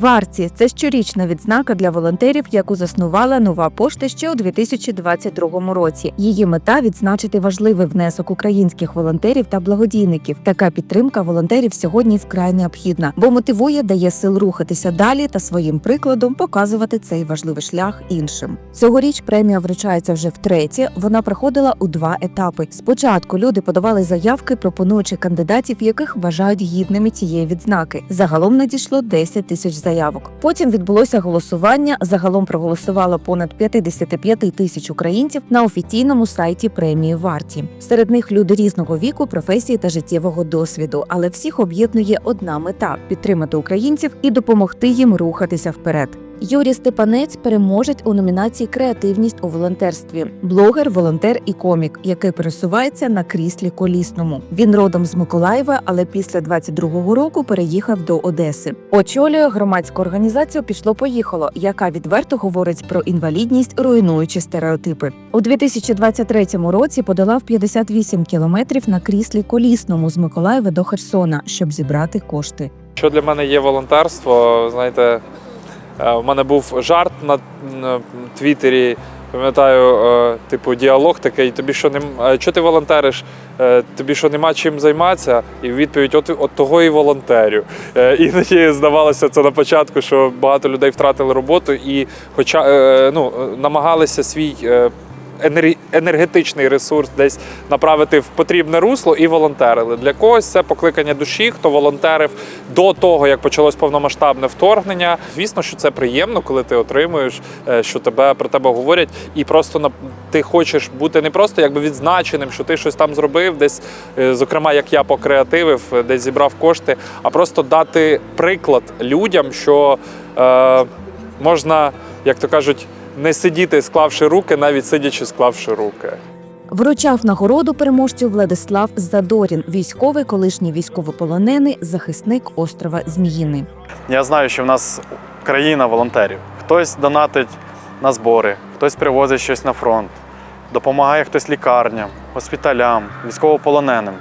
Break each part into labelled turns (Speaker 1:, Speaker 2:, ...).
Speaker 1: Варці це щорічна відзнака для волонтерів, яку заснувала нова пошта ще у 2022 році. Її мета відзначити важливий внесок українських волонтерів та благодійників. Така підтримка волонтерів сьогодні вкрай необхідна, бо мотивує, дає сил рухатися далі та своїм прикладом показувати цей важливий шлях іншим. Цьогоріч премія вручається вже втретє. Вона проходила у два етапи. Спочатку люди подавали заявки, пропонуючи кандидатів, яких вважають гідними цієї відзнаки. Загалом надійшло 10 тисяч заявок. Потім відбулося голосування. Загалом проголосувало понад 55 тисяч українців на офіційному сайті премії Варті. Серед них люди різного віку, професії та життєвого досвіду, але всіх об'єднує одна мета підтримати українців і допомогти їм рухатися вперед. Юрій Степанець переможець у номінації Креативність у волонтерстві, блогер, волонтер і комік, який пересувається на кріслі колісному. Він родом з Миколаєва, але після 22-го року переїхав до Одеси. Очолює громадську організацію Пішло поїхало, яка відверто говорить про інвалідність, руйнуючи стереотипи. У 2023 році подолав 58 кілометрів на кріслі колісному з Миколаєва до Херсона, щоб зібрати кошти.
Speaker 2: Що для мене є волонтерство, знаєте, е, в мене був жарт на Твіттері. Пам'ятаю, е, типу, діалог такий, тобі що нем... е, що ти волонтериш? Е, Тобі що нема чим займатися? І відповідь: от, от того і волонтерю. Е, Іноді здавалося це на початку, що багато людей втратили роботу і, хоча е, ну, е, намагалися свій. е, енер- енергетичний ресурс десь направити в потрібне русло і волонтерили. Для когось це покликання душі, хто волонтерив до того, як почалось повномасштабне вторгнення. Звісно, що це приємно, коли ти отримуєш, е, що тебе про тебе говорять, і просто на- ти хочеш бути не просто якби відзначеним, що ти щось там зробив, десь, е, зокрема, як я покреативив, е, десь зібрав кошти, а просто дати приклад людям, що е, можна, як то кажуть, не сидіти, склавши руки, навіть сидячи, склавши руки.
Speaker 1: Вручав нагороду переможцю Владислав Задорін, військовий, колишній військовополонений, захисник острова Зміїни.
Speaker 3: Я знаю, що в нас країна волонтерів. Хтось донатить на збори, хтось привозить щось на фронт, допомагає хтось лікарням, госпіталям, військовополоненим.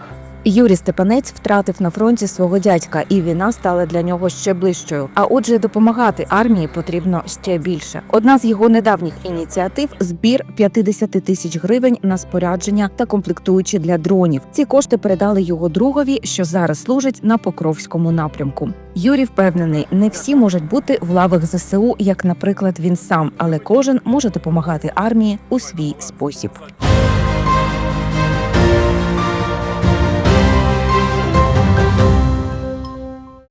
Speaker 1: Юрій Степанець втратив на фронті свого дядька, і війна стала для нього ще ближчою. А отже, допомагати армії потрібно ще більше. Одна з його недавніх ініціатив збір 50 тисяч гривень на спорядження та комплектуючі для дронів. Ці кошти передали його другові, що зараз служить на Покровському напрямку. Юрій впевнений, не всі можуть бути в лавах ЗСУ, як, наприклад, він сам, але кожен може допомагати армії у свій спосіб.